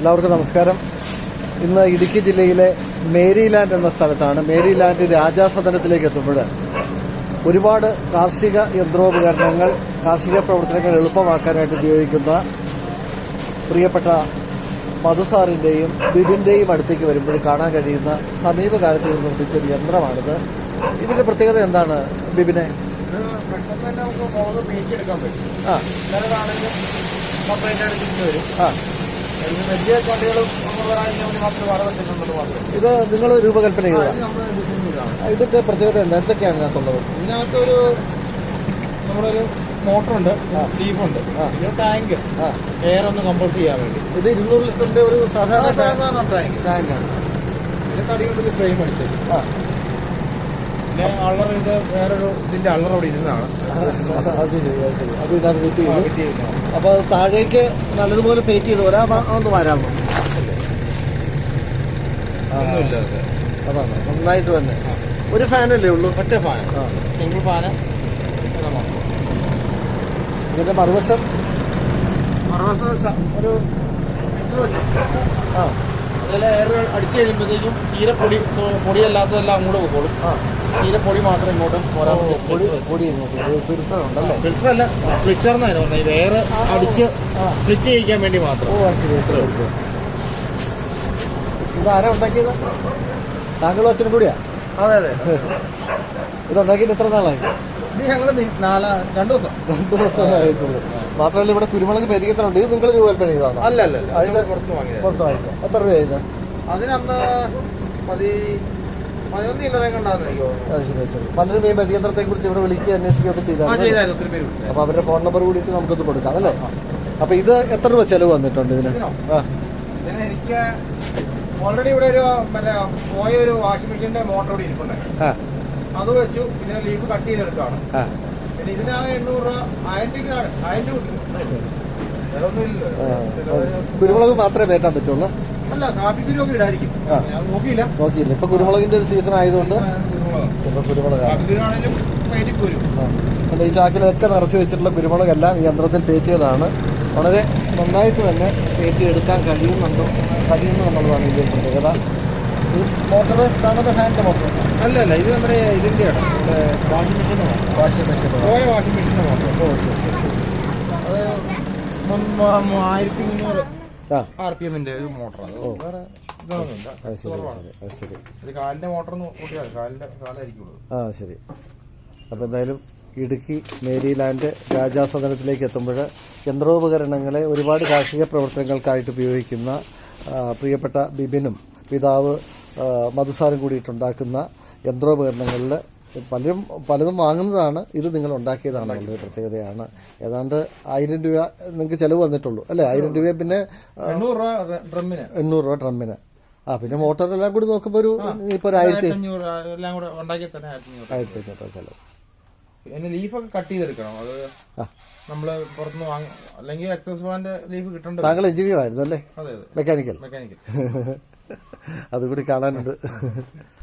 എല്ലാവർക്കും നമസ്കാരം. ഇന്ന് ഇടുക്കി ജില്ലയിലെ മേരിലാൻഡ് എന്ന സ്ഥലത്താണ് മേരിലാൻഡ് രാജാസദനത്തിലേക്ക് എത്തുമ്പോൾ ഒരുപാട് കാർഷിക യന്ത്രോപകരണങ്ങൾ കാർഷിക പ്രവർത്തനങ്ങൾ എളുപ്പമാക്കാനായിട്ട് ഉപയോഗിക്കുന്ന പ്രിയപ്പെട്ട മധുസാറിന്റെയും ബിബിന്റെയും അടുത്തേക്ക് വരുമ്പോൾ കാണാൻ കഴിയുന്ന സമീപകാലത്ത് നിർമ്മിച്ച ഒരു യന്ത്രമാണിത്. ഇതിന്റെ പ്രത്യേകത എന്താണ് ബിബിനെ ആ. വലിയ വണ്ടികളും മാത്രമേ ഇത് നിങ്ങൾ രൂപകൽപ്പന ചെയ്തതാണ് ഇത് നമ്മൾ ഡിസൈൻ ചെയ്തതാണ്. ഇതിന്റെ പ്രത്യേകത എന്താ? എന്തൊക്കെയാണ് ഇതിനകത്തുള്ളത്? ഇതിനകത്തൊരു നമ്മളൊരു മോട്ടറുണ്ട്. പിന്നെ ടാങ്ക്. എയർ ഒന്ന് കമ്പോസ് ചെയ്യാൻ വേണ്ടി. ഇത് ഇരുന്നൂറ് ലിറ്ററിന്റെ ഒരു സാധാരണ സാധാരണ ടാങ്ക്. ടാങ്കാണ് പിന്നെ തടി കൊണ്ട് ഫ്രെയിം അടിച്ചത് ആ. പിന്നെ അള്ളർ ഇത് വേറൊരു ഇതിന്റെ അള്ളർ അവിടെ ഇരുന്നാണ് അത് ശരി അത് ശരി അത് ഇതിനകത്ത് വെയിറ്റ് ചെയ്തു ഫിറ്റ് അപ്പൊ അത് താഴേക്ക് നല്ലതുപോലെ പെയിന്റ് ചെയ്ത് ആ, ഒന്ന് വരാമോ ഒന്നുമില്ല അത്. അതാണ് നന്നായിട്ട് തന്നെ. ഒരു ഫാനല്ലേ ഉള്ളൂ? ഒറ്റ ഫാൻ. Single fan. ഇതിന്റെ മറുവശം? മറുവശം ഒരു ആ. അതിൽ എയർ അടിച്ചു കഴിയുമ്പോഴത്തേക്കും തീരെ പൊടി പൊടിയല്ലാത്തതെല്ലാം അങ്ങോട്ട് പോയിക്കോളും ആ. തീരെ പൊടി മാത്രം ഇങ്ങോട്ടും പോരാ ഓ, പൊടി. പൊടി ഫിൽറ്റർ ഉണ്ടല്ലേ ഫിൽറ്റർ അല്ല ഫിൽറ്റർ എന്നായിരുന്നു പറഞ്ഞത് ഇത് എയർ അടിച്ച് ഫിറ്റ് ചെയ്യിക്കാൻ വേണ്ടി മാത്രം. ഓ ശരി ശരി, അത് ഇത് ആരാ ഉണ്ടാക്കിയത്? താങ്കളും അച്ഛനും കൂടിയാ? അതെ അതെ. ഇത് ഉണ്ടാക്കിയിട്ട് എത്ര നാളായി? ഞങ്ങൾ നാല രണ്ടു ദിവസം. രണ്ട് ദിവസമായിട്ടുള്ളൂ മാത്രമല്ല ഇവിടെ കുരുമുളക് പെരുകത്തിനുണ്ട് ഇത് നിങ്ങൾ രൂപകൽപ്പന ചെയ്തതാണോ അല്ല അല്ല അല്ല അതിന്റെ അത് പുറത്ത് വാങ്ങിയത്. പുറത്ത് വാങ്ങിച്ചോ എത്ര രൂപ അതിനന്ന് പതി ശരി ശരി. പലരും ഈ മെതിയന്ത്രത്തെ കുറിച്ച് ഇവിടെ വിളിക്കുക അന്വേഷിക്കുകയൊക്കെ ചെയ്താൽ അപ്പൊ അവരുടെ ഫോൺ നമ്പർ കൂടിയിട്ട് നമുക്കൊന്ന് കൊടുക്കാം അല്ലേ? അപ്പൊ ഇത് എത്ര രൂപ ചെലവ് വന്നിട്ടുണ്ട് ഇതിന്? എനിക്ക് ഓൾറെഡി ഇവിടെ ഒരു മറ്റേ പോയ ഒരു വാഷിംഗ് മെഷീന്റെ മോട്ടർ കൂടി ഇരിപ്പുണ്ടായിരുന്നു അത് വെച്ചു പിന്നെ ലീഫ് കട്ട് ചെയ്തെടുത്താണ് പിന്നെ ഇതിനാകെ എണ്ണൂറ് രൂപ ആയിരം രൂപയ്ക്ക് താഴെ ആയിരം രൂപ കിട്ടും. കുരുമുളക് മാത്രമേ പേറ്റാൻ പറ്റുള്ളൂ? നോക്കിയില്ല. ഇപ്പൊ കുരുമുളകിന്റെ ഒരു സീസൺ ആയതുകൊണ്ട്. ഇപ്പൊ കുരുമുളകാണ്. ഈ ചാക്കിലൊക്കെ നിറച്ച് വെച്ചിട്ടുള്ള കുരുമുളകെല്ലാം ഈ യന്ത്രത്തിൽ പേറ്റിയതാണ് വളരെ നന്നായിട്ട് തന്നെ പേറ്റ് എടുക്കാൻ കഴിയുന്നുണ്ടോ? കഴിയുന്നു എന്നുള്ളതാണ് ഇതിന്റെ പ്രത്യേകത. ഈ മോട്ടർ സാധാരണ ഫാനിന്റെ മോട്ടർ അല്ല അല്ല ഇത് നമ്മുടെ ഇതിന്റെയാണ്. വാഷിംഗ് മെഷീന്റെ വാഷിംഗ് മെഷീൻ പോയ വാഷിംഗ് മെഷീന്റെ മോട്ടർ ഓ ശരി ശരി. അത് ആയിരത്തി മുന്നൂറ്. ആർ പി എമ്മിന്റെ ഒരു മോട്ടറാണ്. വേറെ ഇതൊന്നുമില്ല ശരി ഇത് കാലിന്റെ മോട്ടർ കൂട്ടിയാൽ കാലിന്റെ കാലായിരിക്കുള്ളൂ ആ ശരി. അപ്പോൾ എന്തായാലും ഇടുക്കി മേരിലാൻഡ് രാജാസദനത്തിലേക്ക് എത്തുമ്പോൾ യന്ത്രോപകരണങ്ങളെ ഒരുപാട് കാർഷിക പ്രവർത്തനങ്ങൾക്കായിട്ട് ഉപയോഗിക്കുന്ന പ്രിയപ്പെട്ട ബിബിനും പിതാവ് മധുസാരും കൂടിയിട്ടുണ്ടാക്കുന്ന യന്ത്രോപകരണങ്ങളിൽ പലരും പലതും വാങ്ങുന്നതാണ്. ഇത് നിങ്ങൾ ഉണ്ടാക്കിയതാണ് വളരെ പ്രത്യേകതയാണ്. ഏതാണ്ട് ആയിരം രൂപ നിങ്ങൾക്ക് ചിലവ് വന്നിട്ടുള്ളൂ. അല്ലേ? ആയിരം രൂപ പിന്നെ എണ്ണൂറ് രൂപ ഡ്രമ്മിന്. ആ പിന്നെ മോട്ടറെല്ലാം കൂടി നോക്കുമ്പോൾ ഒരു ഇപ്പൊ ഒരു ആയിരത്തി ആയിരത്തി അഞ്ഞൂറ് ചിലവ്. പിന്നെ ലീഫൊക്കെ കട്ട് ചെയ്തെടുക്കണം. അത്. നമ്മൾ പുറത്തുനിന്ന് വാങ്ങും അല്ലെങ്കിൽ എക്സസ് ബാൻഡ് ലീഫ് കിട്ടണ്ട താങ്കൾ എഞ്ചിനീയർ ആയിരുന്നു അല്ലേ? മെക്കാനിക്കൽ മെക്കാനിക്കൽ അതുകൂടി കാണാനുണ്ട്.